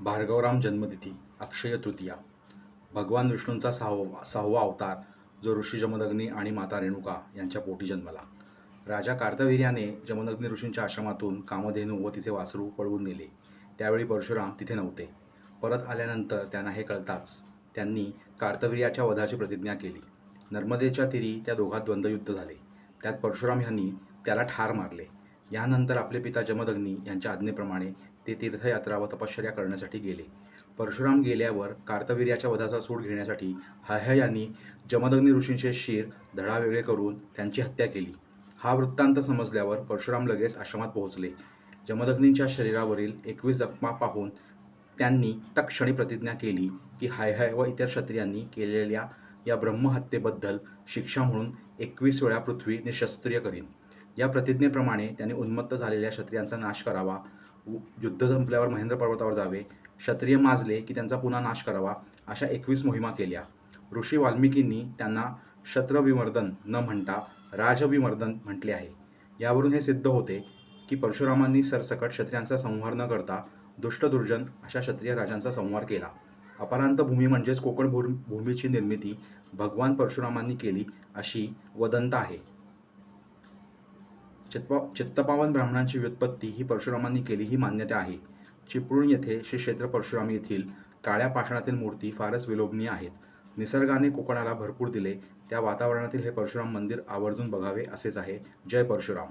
भार्गवराम जन्मतिथी अक्षय तृतीया. भगवान विष्णूंचा सहावा सहावा अवतार जो ऋषी जमदग्नी आणि माता रेणुका यांच्या पोटी जन्मला. राजा कार्तवीर्याने जमदग्नी ऋषींच्या आश्रमातून कामधेनू व तिचे वासरू पळवून नेले. त्यावेळी परशुराम तिथे नव्हते. परत आल्यानंतर त्यांना हे कळताच त्यांनी कार्तवीर्याच्या वधाची प्रतिज्ञा केली. नर्मदेच्या तीरी त्या दोघात द्वंद्वयुद्ध झाले. त्यात परशुराम यांनी त्याला ठार मारले. यानंतर आपले पिता जमदग्नी यांच्या आज्ञेप्रमाणे ते तीर्थयात्रा व तपश्चर्या करण्यासाठी गेले. परशुराम गेल्यावर कार्तवीर्याच्या वधाचा सूड घेण्यासाठी हय यांनी जमदग्नी ऋषींचे शिर धडा वेगळे करून त्यांची हत्या केली. हा वृत्तांत समजल्यावर परशुराम लगेच आश्रमात पोहोचले. जमदग्नींच्या शरीरावरील एकवीस जखमा पाहून त्यांनी तत्क्षणी प्रतिज्ञा केली की हाय हाय व इतर क्षत्रियांनी केलेल्या या ब्रह्महत्येबद्दल शिक्षा म्हणून एकवीस वेळा पृथ्वी निशस्त्रीय करीन. या प्रतिज्ञेप्रमाणे त्यांनी उन्मत्त झालेल्या क्षत्रियांचा नाश करावा. युद्ध संपल्यावर महेंद्र पर्वतावर जावे. क्षत्रिय माजले की त्यांचा पुन्हा नाश करावा अशा एकवीस मोहिमा केल्या. ऋषी वाल्मिकींनी त्यांना क्षत्रविमर्दन न म्हणता राजविमर्दन म्हटले आहे. यावरून हे सिद्ध होते की परशुरामांनी सरसकट क्षत्रियांचा संहार न करता दुष्टदुर्जन अशा क्षत्रिय राजांचा संहार केला. अपरांत भूमी म्हणजेच कोकण भू भूमीची निर्मिती भगवान परशुरामांनी केली अशी वदंत आहे. चित्पा चित्तपावन ब्राह्मणांची व्युत्पत्ती ही परशुरामांनी केली ही मान्यता आहे. चिपळूण येथे श्री क्षेत्र परशुराम येथील काळ्या पाषाणातील मूर्ती फारच विलोभनीय आहेत. निसर्गाने कोकणाला भरपूर दिले त्या वातावरणातील हे परशुराम मंदिर आवर्जून बघावे असेच आहे. जय परशुराम.